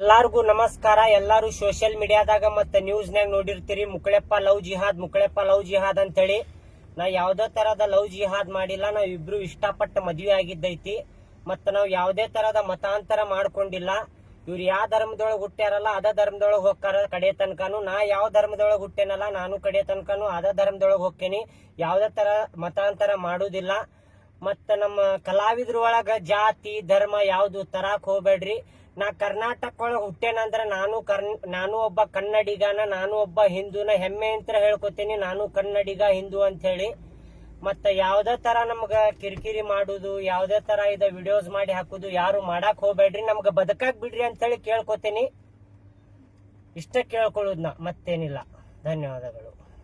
ಎಲ್ಲಾರ್ಗೂ ನಮಸ್ಕಾರ. ಎಲ್ಲಾರು ಸೋಷಿಯಲ್ ಮೀಡಿಯಾದಾಗ ಮತ್ತೆ ನ್ಯೂಸ್ನ್ಯಾಗ ನೋಡಿರ್ತೀರಿ. Mukkaleppa love jihad Mukkaleppa love jihad ಅಂತೇಳಿ. ನಾ ಯಾವ್ದೇ ತರದ ಲವ್ ಜಿಹಾದ್ ಮಾಡಿಲ್ಲ. ನಾವ್ ಇಬ್ರು ಇಷ್ಟಪಟ್ಟ ಮದ್ವೆ ಆಗಿದ್ದೈತಿ. ಮತ್ತ ನಾವ್ ಯಾವ್ದೇ ತರದ ಮತಾಂತರ ಮಾಡ್ಕೊಂಡಿಲ್ಲ. ಇವ್ರು ಯಾವ ಧರ್ಮದೊಳಗೆ ಹುಟ್ಟ್ಯಾರಲ್ಲ, ಅದ ಧರ್ಮದೊಳಗೆ ಹೋಗ್ತಾರ ಕಡೆ ತನಕನು. ನಾ ಯಾವ ಧರ್ಮದೊಳಗೆ ಹುಟ್ಟೇನಲ್ಲ, ನಾನು ಕಡೆ ತನಕನು ಅದ ಧರ್ಮದೊಳಗೆ ಹೋಗ್ತೇನಿ. ಯಾವ್ದೇ ತರ ಮತಾಂತರ ಮಾಡುದಿಲ್ಲ. ಮತ್ತ ನಮ್ಮ ಕಲಾವಿದ್ರ ಒಳಗ ಜಾತಿ, ಧರ್ಮ ಯಾವ್ದು ತರಾಕ್ ಹೋಗ್ಬೇಡ್ರಿ. ನಾ ಕರ್ನಾಟಕ ಒಳಗೆ ಹುಟ್ಟೇನಂದ್ರ ನಾನು ಕರ್, ನಾನು ಒಬ್ಬ ಕನ್ನಡಿಗನ, ನಾನು ಒಬ್ಬ ಹಿಂದೂನ ಹೆಮ್ಮೆ ಅಂತ ಹೇಳ್ಕೊತೀನಿ. ನಾನು ಕನ್ನಡಿಗ, ಹಿಂದೂ ಅಂತ ಹೇಳಿ. ಮತ್ತ ಯಾವ್ದೇ ತರ ನಮ್ಗ ಕಿರಿಕಿರಿ ಮಾಡೋದು, ಯಾವುದೇ ತರ ಇದ ವಿಡಿಯೋಸ್ ಮಾಡಿ ಹಾಕೋದು, ಯಾರು ಮಾಡಕ್ಕೆ ಹೋಗ್ಬೇಡ್ರಿ. ನಮ್ಗ ಬದುಕಾಕ್ ಬಿಡ್ರಿ ಅಂತ ಹೇಳಿ ಕೇಳ್ಕೊತೀನಿ. ಇಷ್ಟ ಕೇಳ್ಕೊಳ್ಳೋದು ನಾ, ಮತ್ತೇನಿಲ್ಲ. ಧನ್ಯವಾದಗಳು.